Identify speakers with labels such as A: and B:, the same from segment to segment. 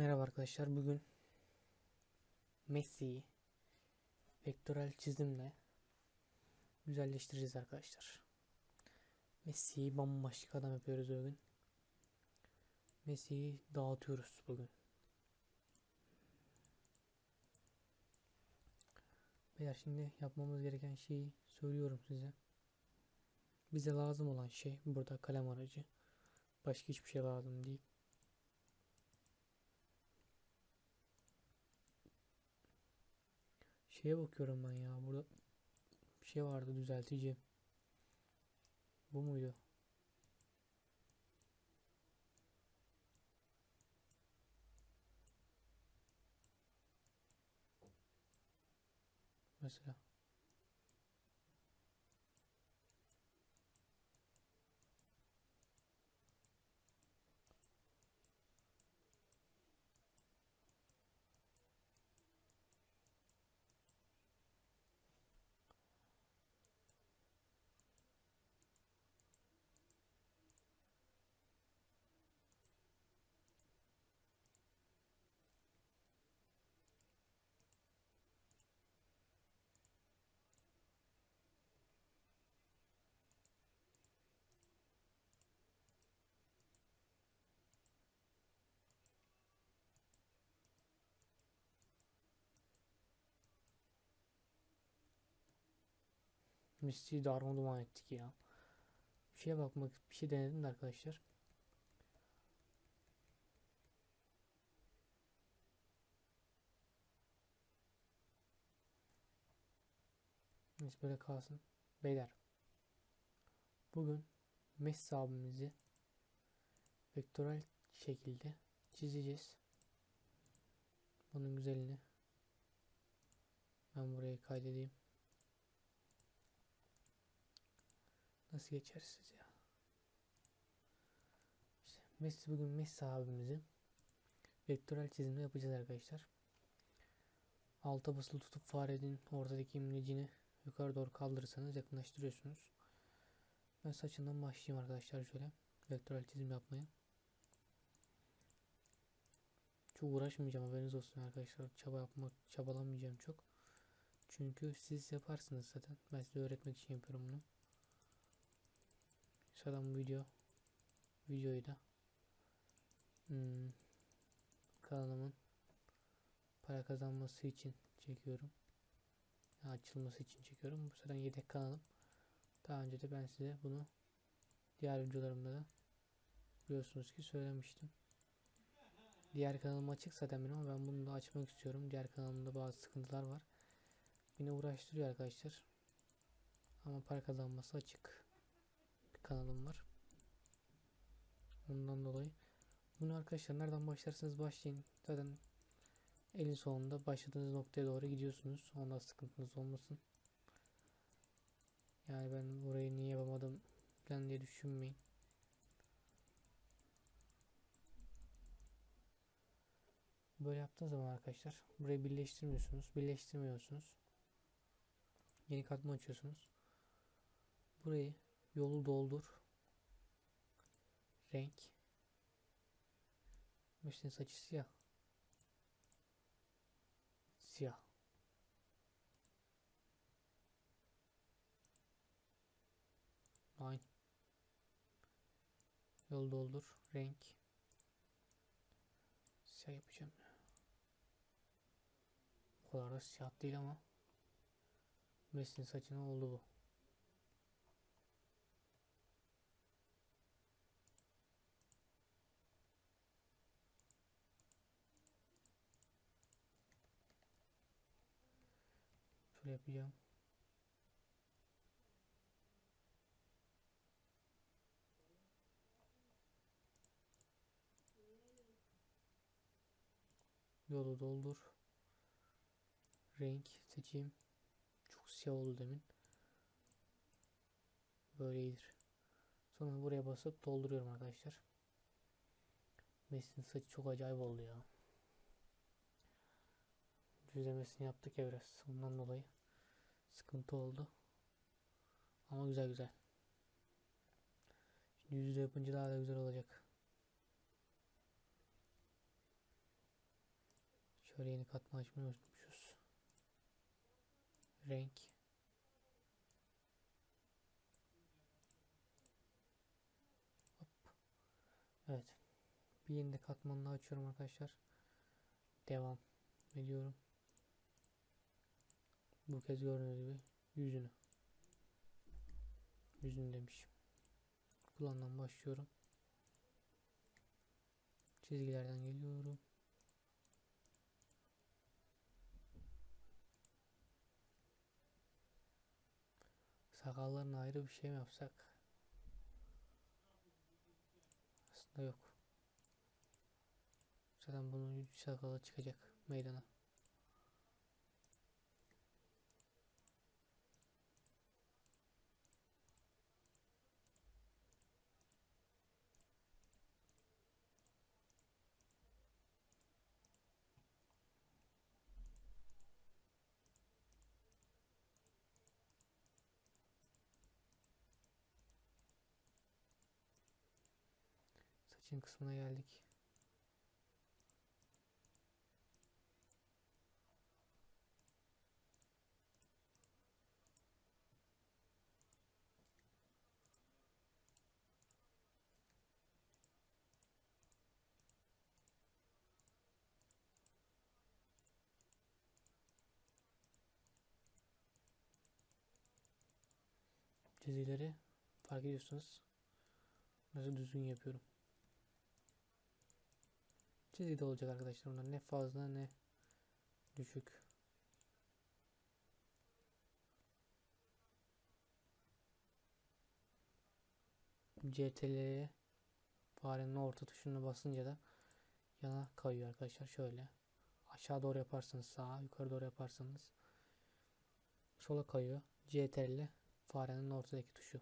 A: Merhaba arkadaşlar. Bugün Messi'yi vektörel çizimle güzelleştireceğiz arkadaşlar. Messi'yi bambaşka adam yapıyoruz bugün. Messi'yi dağıtıyoruz bugün. Beyler şimdi yapmamız gereken şeyi söylüyorum size. Bize lazım olan şey burada kalem aracı. Başka hiçbir şey lazım değil. Şeye bakıyorum ben ya. Burada bir şey vardı düzeltici. Bu muydu? Mesela. Misli'yi darmadağın ettik ya. Bir şeye bakmak, bir şey denedim de arkadaşlar. Neyse böyle kalsın. Beyler. Bugün Messi abimizi vektörel şekilde çizeceğiz. Bunun güzelini ben buraya kaydedeyim. Nasıl geçersiz ya? İşte Messi bugün Messi abimizi vektörel çizimde yapacağız arkadaşlar. Alta basılı tutup farenin ortadaki imlecini yukarı doğru kaldırırsanız yakınlaştırıyorsunuz. Ben saçından başlayayım arkadaşlar şöyle vektörel çizim yapmaya. Çok uğraşmayacağım haberiniz olsun arkadaşlar. Çaba yapmak, çabalamayacağım çok. Çünkü siz yaparsınız zaten. Ben size öğretmek için yapıyorum bunu. Bu video videoyu da hmm, kanalımın para kazanması için çekiyorum. Yani açılması için çekiyorum. Bu zaten yedek kanalım. Daha önce de ben size bunu diğer videolarımda da biliyorsunuz ki söylemiştim. Diğer kanalım açık zaten benim ama ben bunu da açmak istiyorum. Diğer kanalımda bazı sıkıntılar var. Beni uğraştırıyor arkadaşlar. Ama para kazanması açık kanalım var. Ondan dolayı bunu arkadaşlar nereden başlarsanız başlayın. Zaten elin sonunda başladığınız noktaya doğru gidiyorsunuz. Onda sıkıntınız olmasın. Yani ben burayı niye yapamadım falan diye düşünmeyin. Böyle yaptığınız zaman arkadaşlar burayı birleştirmiyorsunuz. Birleştirmiyorsunuz. Yeni katman açıyorsunuz. Burayı Yolu doldur. Renk. Mesleğin saçı siyah. Siyah. Line. Yol doldur. Renk. Siyah yapacağım. O kadar da siyah değil ama. Mesleğin saçına oldu bu. Yapacağım. Yolu doldur. Renk seçeyim. Çok siyah oldu demin. Böyle iyidir. Sonra buraya basıp dolduruyorum arkadaşlar. Messi'nin saçı çok acayip oldu ya düzlemesini yaptık ya biraz. Ondan dolayı sıkıntı oldu. Ama güzel güzel. Şimdi yüzde yapınca daha da güzel olacak. Şöyle yeni katma açmayı unutmuşuz. Renk. Hop. Evet. Bir yeni de katmanını açıyorum arkadaşlar. Devam ediyorum. Bu kez gördüğünüz gibi yüzünü. Yüzünü demişim. Kullandan başlıyorum. Çizgilerden geliyorum. Sakallarına ayrı bir şey mi yapsak? Aslında yok. Zaten bunun sakalı çıkacak meydana. Saçın kısmına geldik. Çizgileri fark ediyorsunuz. Nasıl düzgün yapıyorum. Çizgi de olacak arkadaşlar. Bunlar ne fazla ne düşük. CTRL'ye farenin orta tuşuna basınca da yana kayıyor arkadaşlar. Şöyle aşağı doğru yaparsanız sağa, yukarı doğru yaparsanız sola kayıyor. CTRL farenin ortadaki tuşu.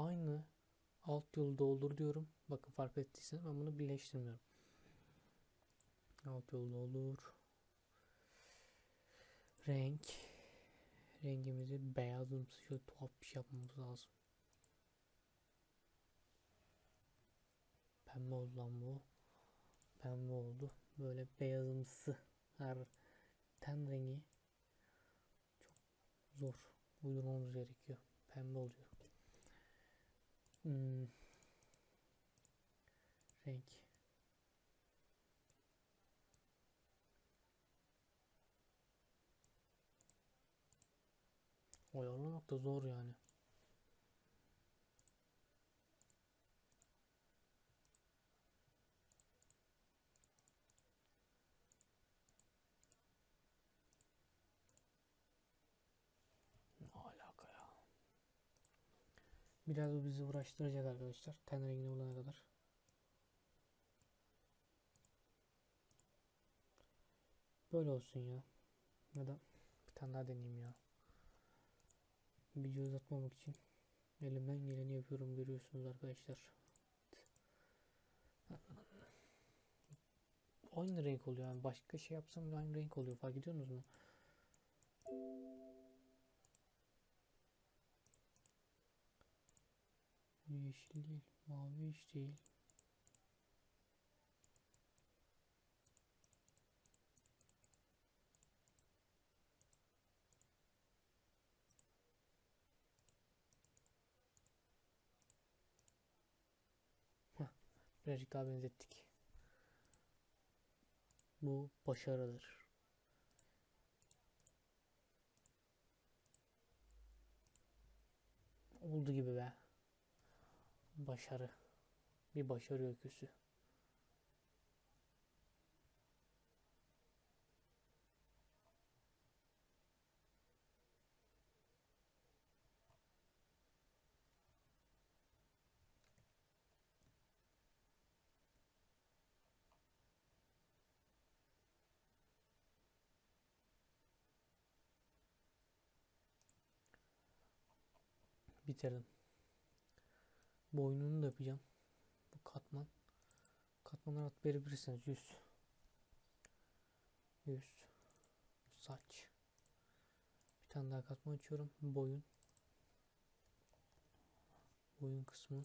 A: Aynı alt yolu doldur diyorum. Bakın fark ettiyseniz ben bunu birleştirmiyorum. Alt yolu doldur. Renk. Rengimizi beyazımsı şöyle tuhaf bir şey yapmamız lazım. Pembe oldu lan bu. Pembe oldu. Böyle beyazımsı her ten rengi çok zor uydurmamız gerekiyor. Pembe oluyor. Hmm. Renk. Ayarlamak da zor yani. Ne alaka ya? Biraz bu bizi uğraştıracak arkadaşlar. Ten rengini bulana kadar. Böyle olsun ya. Ya da bir tane daha deneyeyim ya. Video uzatmamak için elimden geleni yapıyorum görüyorsunuz arkadaşlar. Aynı renk oluyor yani başka şey yapsam aynı renk oluyor fark ediyorsunuz mu? Yeşil değil, mavi hiç değil. Birazcık daha benzettik. Bu başarıdır. Oldu gibi be. Başarı. Bir başarı öyküsü. Bitirdim. Boynunu da yapacağım. katman. Katmanlar at verebilirsiniz. Yüz. Yüz. Saç. Bir tane daha katman açıyorum. Boyun. Boyun kısmı.